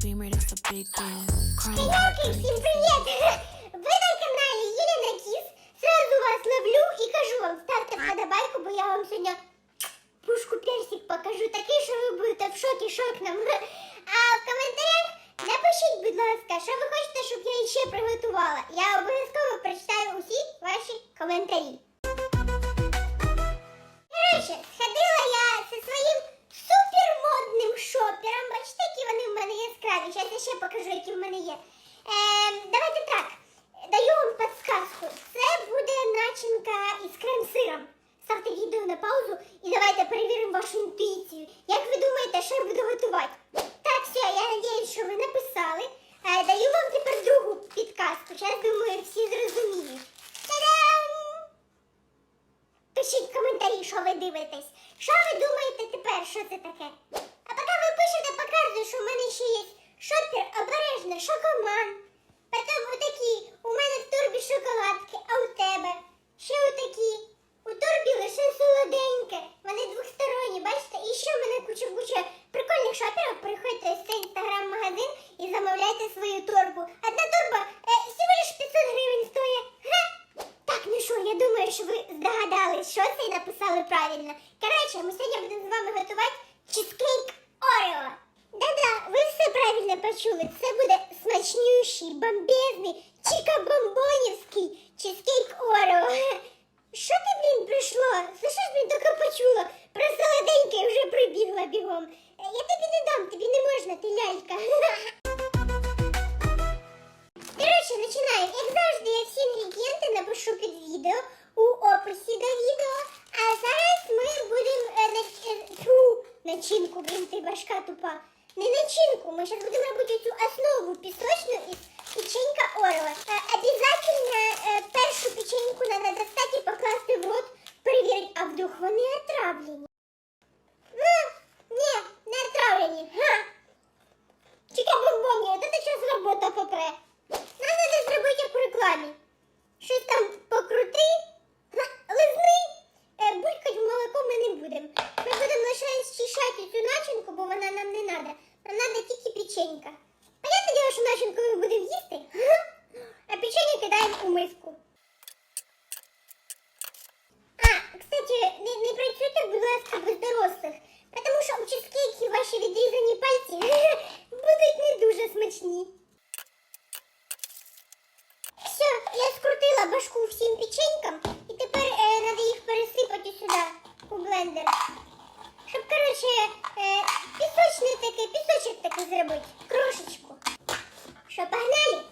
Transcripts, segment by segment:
heartbreak. всім привіт! Ви на каналі Єлена Кіс. Сразу вас ловлю і кажу вам, ставте вподобайку, бо я вам сьогодні пушку персик покажу. Такий, що ви будете в шокі шокнем. А в коментарях напишіть, будь ласка, що ви хочете, щоб я ще приготувала. Я обов'язково прочитаю усі ваші коментарі. Коротше, сходила я зі своїм супермодним шопером. Бачите, яскраві. Зараз я ще покажу, які в мене є. Ем, давайте так. Даю вам підсказку. Це буде начинка із крем-сиром. Ставте відео на паузу і давайте перевіримо вашу інтуїцію. Як ви думаєте, що я буду готувати? Так, все, я сподіваюся, що ви написали. Е, даю вам тепер другу підказку. Зараз, думаю, всі зрозуміють. Пишіть коментарі, що ви дивитесь. Що ви думаєте тепер, що це таке? А поки ви пишете, показую, що в мене ще є шопер обережно, шокоман. Потім отакі, у мене в торбі шоколадки, а у тебе? Ще отакі. У торбі лише солоденьке. Вони двосторонні, бачите? І ще в мене куча-куча прикольних шоперів. Приходьте в цей інстаграм-магазин і замовляйте свою торбу. Одна торба е, всього лиш 500 гривень стоїть. Га! Так, ну що, я думаю, що ви здогадались, що це і написали правильно. Коротше, ми сьогодні будемо з вами готувати чизкейк Орео. Да-да, ви все правильно почули. Це буде смачнющий, бомбезний, чіка-бомбонівський чизкейк Орео. Що ти, блін, прийшло? За що ж блін, таке почула. Блін, ти башка тупа. Не начинку, ми зараз будемо робити цю основу пісочну із печенька Орла. Е, Обязательно е, першу печеньку треба достати і покласти в рот, перевірити, а вдруг вони отравлені. Ні, не отравлені. Чекай, бомбоні, от це зараз робота попре. Нам треба зробити як у рекламі. Щось там покрути, га, лизни, е, булькать в молоко ми не будемо. Ми будемо лише зчищати цю начинку, бо вона нам не треба. Нам треба тільки печенька. Понятне діло, що начинку ми будемо їсти, га, а печення кидаємо у миску. А, кстати, не, не працюйте, будь ласка, без дорослих, тому що у чизкейки ваші відрізані пальці будуть не дуже смачні. Все, я скрутила всім печенькам, і тепер е, треба їх пересипати сюди, у блендер. Щоб, коротше, е, пісочний такий, пісочок такий зробити, крошечку. Що, погнали?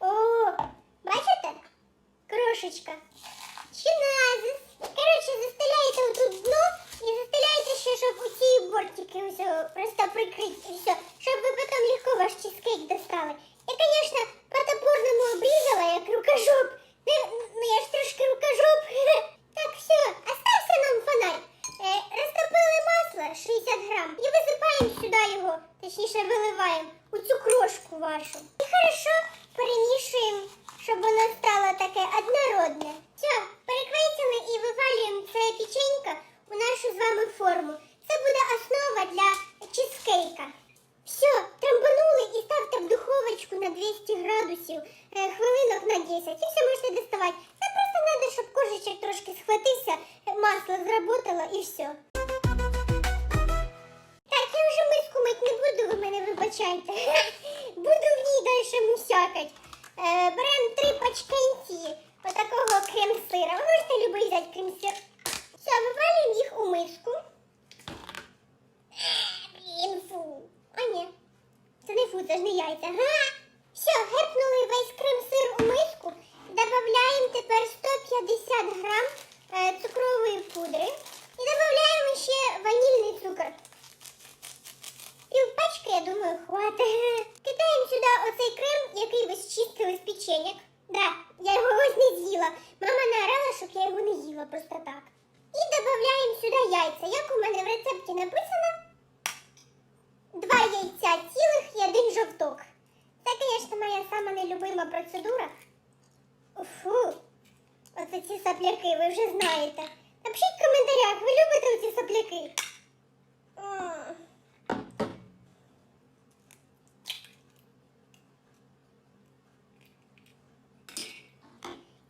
О, бачите? Крошечка. Чиназис. Коротше, застеляєте отут дно і застеляєте ще, щоб у ці бортики ось о, просто прикрити і все, щоб ви потім легко ваш чизкейк достали. Я, звісно, по-топорному обрізала, як рукожоп. Ну, ну я ж трошки рукожоп. Так, все, остався нам фонарь. Е, розтопили масло 60 грам і висипаємо сюди його, точніше виливаємо у цю крошку вашу. І хорошо перемішуємо, щоб воно стало таке однородне. Все, переквейтили і вивалюємо це печенька у нашу з вами форму. Це буде основа для чизкейка. Все, трамбанули і ставте в духовочку на 200 градусів е, хвилинок на 10. І все можете доставати. Це просто треба, щоб кожичок трошки схватився, е, масло зработало і все. Так, я вже миску мить не буду, ви мене вибачайте. Буду в ній далі мусякать. Е, беремо три пачканці отакого крем-сира. Ви можете любий взяти крем-сир. Все, вивалюємо їх у миску. Блін, фу. А ні, це не фу, це ж не яйця. Га! Все, гепнули весь крем-сир у миску. Добавляємо тепер 150 грам е, цукрової пудри. І додаємо ще ванільний цукор. Пів хватить. Кидаємо сюди оцей крем, який ви зчистили з печенек. Да, я його ось не з'їла. Мама наорала, щоб я його не їла просто так. І додаємо сюди яйця. Як у мене в рецепті написано, два яйця цілих і один жовток. Це, звісно, моя сама нелюбима процедура. Фу, оце ці сапляки, ви вже знаєте. Напишіть в коментарях, ви любите ці сопляки? М.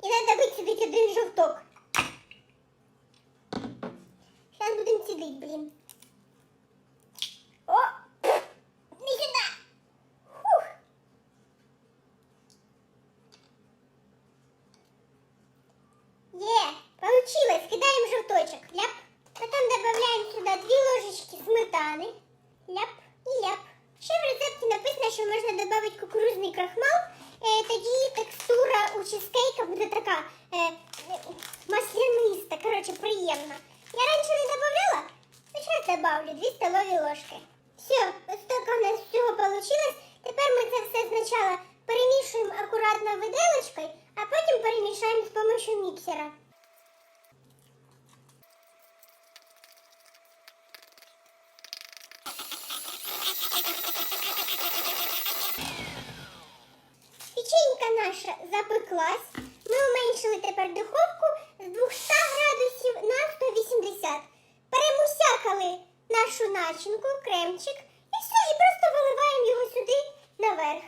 І треба вицідити один жовток. Зараз будемо цідити, блін. О! Не сюди! Фух! Є, получилось. Кидаємо жовточок. Ляп. Потім додаємо сюди дві ложечки сметани. Ляп і ляп. Ще в рецепті написано, що можна додати кукурузний крахмал. Е, тоді текстура у чизкейка буде така е, масляниста, коротше, приємна. Я раніше не додавала, а зараз добавлю 2 столові ложки. Все, ось так у нас всього вийшло. Тепер ми це все спочатку перемішуємо акуратно виделочкою, а потім перемішаємо з допомогою міксера. Наша запеклась. Ми уменьшили тепер духовку з 200 градусів на 180. Перемусякали нашу начинку, кремчик, і все, і просто виливаємо його сюди наверх.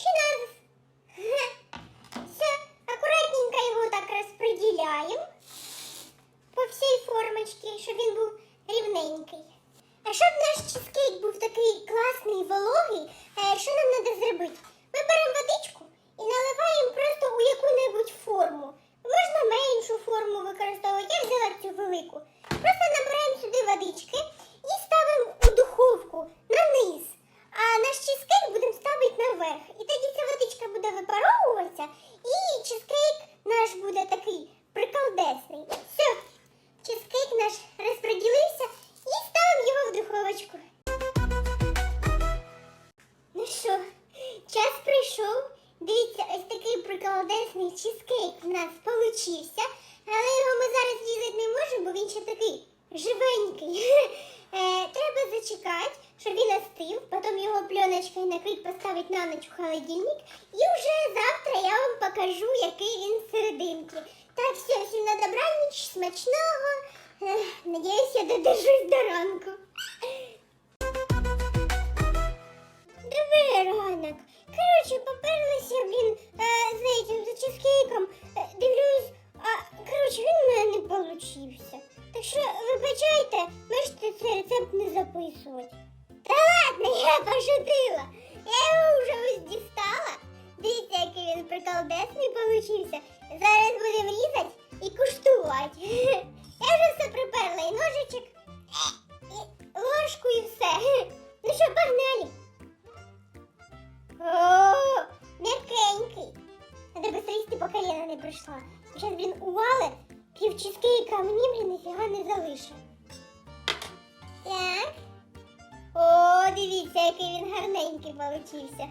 Чиназис. Все, акуратненько його так розподіляємо по всій формочці, щоб він був рівненький. А щоб наш чизкейк був такий класний, вологий, е, що нам треба зробити? Ми беремо водичку і наливаємо просто у яку-небудь форму. Можна меншу форму використовувати, я взяла цю велику. Просто набираємо сюди водички і ставимо у духовку на низ. А наш чизкейк будемо ставити наверх. І тоді ця водичка буде випаровуватися, і чизкейк наш буде такий приколдесний. Все, чизкейк наш розподілився і ставимо його в духовочку. Ну що, час прийшов. Дивіться, ось такий приколдесний чизкейк в нас получився. Але його ми зараз різати не можемо, бо він ще такий живенький. Е, треба зачекати, щоб він остив, потім його пленочкою накрити, поставити на ніч в холодильник. І вже завтра я вам покажу, який він серединки. Так, все, всім на добраніч, смачного. Надіюсь, я додержусь до ранку. Диви, ранок. Коротше, поперлися, блін, е, за этим, за чизкейком. Е, дивлюсь, а коротше, він в мене не получився. Так що, вибачайте, можете цей рецепт не записувати. Ладно, я пошутила. Я його вже ось дістала. Дивіться, який він приколдесний получився. Зараз будемо різати і куштувати. Я вже все приперла, і ножичок, і ложку, і все. Ну що, погнали. О, м'якенький. Надо быстро їсти, поки Лена не прийшла. Зараз, блін, ували, пів чизкейка, а мені, блін, не залишив. О, дивіться, який він гарненький получився.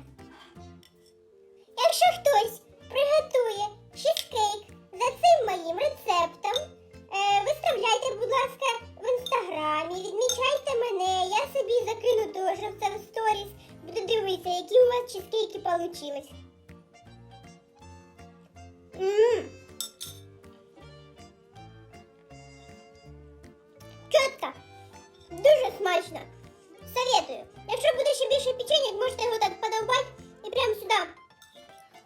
Якщо хтось приготує чизкейк за цим моїм рецептом, е, виставляйте, будь ласка, в інстаграмі, відмічайте мене, я собі закину теж це в сторіс. Буду дивитися, які у вас чизкейки. Ммм. Чітко. Дуже смачно. Советую. Якщо буде ще більше печеньок, можете його так подовбати і прямо сюди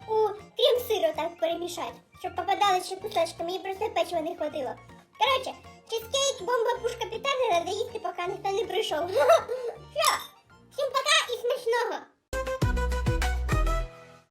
у крем сиру так перемішати, щоб попадали ще кусочками, мені просто печива не хватило. Коротше, чизкейк, бомба, пушка, петарда, треба їсти, поки ніхто не прийшов.